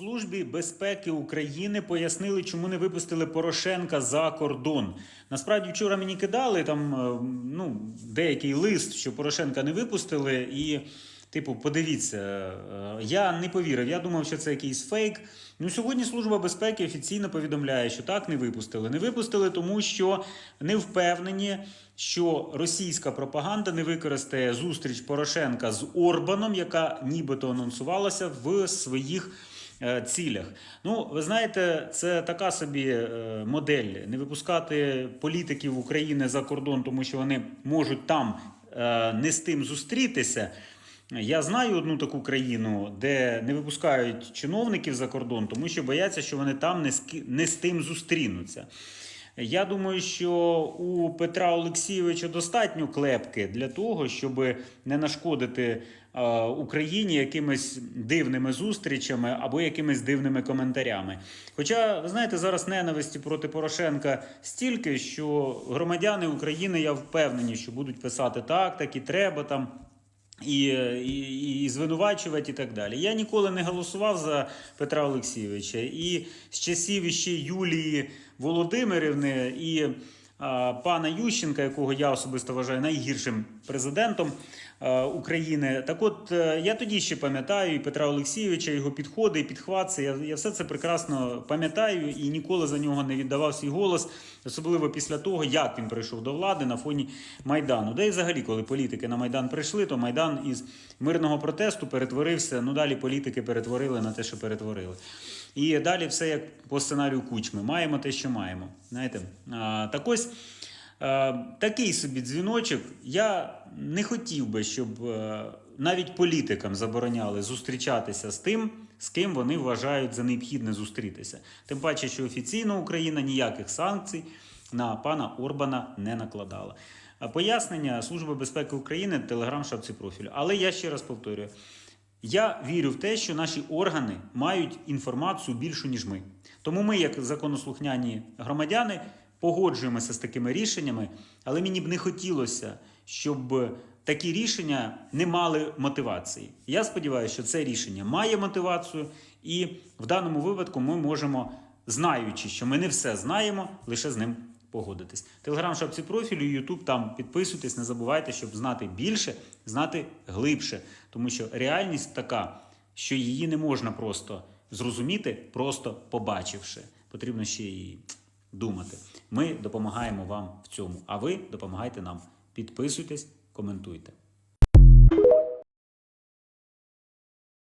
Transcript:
Службі безпеки України пояснили, чому не випустили Порошенка за кордон. Насправді, вчора мені кидали там е, ну, деякий лист, що Порошенка не випустили, і, типу, подивіться, е, я не повірив. Я думав, що це якийсь фейк. Ну, сьогодні Служба безпеки офіційно повідомляє, що так не випустили. Не випустили, тому що не впевнені, що російська пропаганда не використає зустріч Порошенка з Орбаном, яка нібито анонсувалася в своїх цілях. Ну, ви знаєте, це така собі е, модель не випускати політиків України за кордон, тому що вони можуть там е, не з тим зустрітися. Я знаю одну таку країну, де не випускають чиновників за кордон, тому що бояться, що вони там не з, не з тим зустрінуться. Я думаю, що у Петра Олексійовича достатньо клепки для того, щоб не нашкодити е, Україні якимись дивними зустрічами або якимись дивними коментарями. Хоча, ви знаєте, зараз ненависті проти Порошенка стільки, що громадяни України, я впевнений, що будуть писати так, так і треба там. І, і, і звинувачувати і так далі. Я ніколи не голосував за Петра Олексійовича. І з часів ще Юлії Володимирівни і пана Ющенка, якого я особисто вважаю найгіршим президентом України. Так от е, я тоді ще пам'ятаю і Петра Олексійовича, його підходи і підхвати. Я, я все це прекрасно пам'ятаю і ніколи за нього не віддавав свій голос, особливо після того, як він прийшов до влади на фоні Майдану. Де і взагалі, коли політики на Майдан прийшли, то Майдан із мирного протесту перетворився. Ну далі політики перетворили на те, що перетворили. І далі все як по сценарію кучми. Маємо те, що маємо. Знаєте, так ось. Такий собі дзвіночок. Я не хотів би, щоб е, навіть політикам забороняли зустрічатися з тим, з ким вони вважають за необхідне зустрітися. Тим паче, що офіційно Україна ніяких санкцій на пана Орбана не накладала. Пояснення Служби безпеки України телеграм шапці профілю. Але я ще раз повторюю. Я вірю в те, що наші органи мають інформацію більшу, ніж ми. Тому ми, як законослухняні громадяни, погоджуємося з такими рішеннями, але мені б не хотілося, щоб такі рішення не мали мотивації. Я сподіваюся, що це рішення має мотивацію, і в даному випадку ми можемо, знаючи, що ми не все знаємо, лише з ним погодитись. Телеграм шапці профілю, Ютуб там підписуйтесь, не забувайте, щоб знати більше, знати глибше. Тому що реальність така, що її не можна просто зрозуміти, просто побачивши. Потрібно ще і думати. Ми допомагаємо вам в цьому, а ви допомагайте нам. Підписуйтесь, коментуйте.